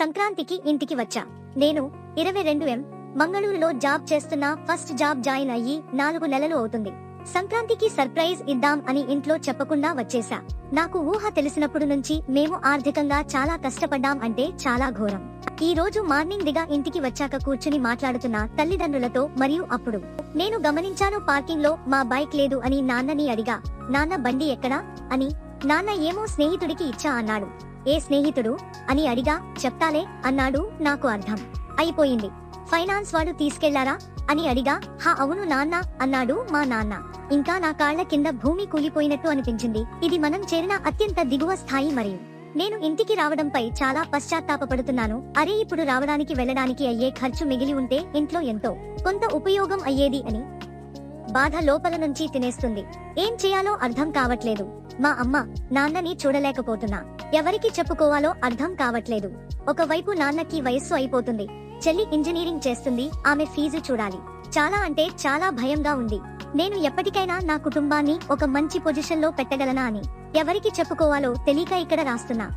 సంక్రాంతికి ఇంటికి వచ్చా. నేను ఇరవై రెండు ఎం మంగళూరులో జాబ్ చేస్తున్నా ఫస్ట్ జాబ్ జాయిన్ అయ్యి నాలుగు నెలలు అవుతుంది. సంక్రాంతికి సర్ప్రైజ్ ఇద్దాం అని ఇంట్లో చెప్పకుండా వచ్చేసా. నాకు ఊహ తెలిసినప్పుడు నుంచి మేము ఆర్థికంగా చాలా కష్టపడ్డాం అంటే చాలా ఘోరం. ఈ రోజు మార్నింగ్ దిగా ఇంటికి వచ్చాక కూర్చుని మాట్లాడుతున్న తల్లిదండ్రులతో మరియు అప్పుడు. నేను గమనించాను పార్కింగ్లో మా బైక్ లేదు అని నాన్నని అడిగా. నాన్న బండి ఎక్కడా? అని. నాన్న ఏమో స్నేహితుడికి ఇచ్చా అన్నాడు. ఏ స్నేహితుడు అని అడిగా చెప్తాలే అన్నాడు నాకు అర్థం. అయిపోయింది. ఫైనాన్స్ వాడు తీసుకెళ్ళారా? అని అడిగా హా అవును నాన్న అన్నాడు మా నాన్న. ఇంకా నా కాళ్ళ కింద భూమి కూలిపోయినట్టు అనిపించింది. ఇది మనం చేరిన అత్యంత దిగువ స్థాయి మరియు నేను ఇంటికి రావడంపై చాలా పశ్చాత్తాపడుతున్నాను అరే ఇప్పుడు రావడానికి వెళ్ళడానికి అయ్యే ఖర్చు మిగిలి ఉంటే ఇంట్లో ఎంతో కొంత ఉపయోగం అయ్యేది అని బాధ లోపల నుంచి తినేస్తుంది. ఏం చేయాలో అర్థం కావట్లేదు. మా అమ్మ నాన్నని చూడలేకపోతున్నా. ఎవరికి చెప్పుకోవాలో అర్థం కావట్లేదు. ఒకవైపు నాన్నకి వయస్సు అయిపోతుంది. చెల్లి ఇంజనీరింగ్ చేస్తుంది. ఆమె ఫీజు చూడాలి. చాలా అంటే చాలా భయంగా ఉంది. నేను ఎప్పటికైనా నా కుటుంబాన్ని ఒక మంచి పొజిషన్లో పెట్టగలనా అని. ఎవరికి చెప్పుకోవాలో తెలియక ఇక్కడ రాస్తున్నా.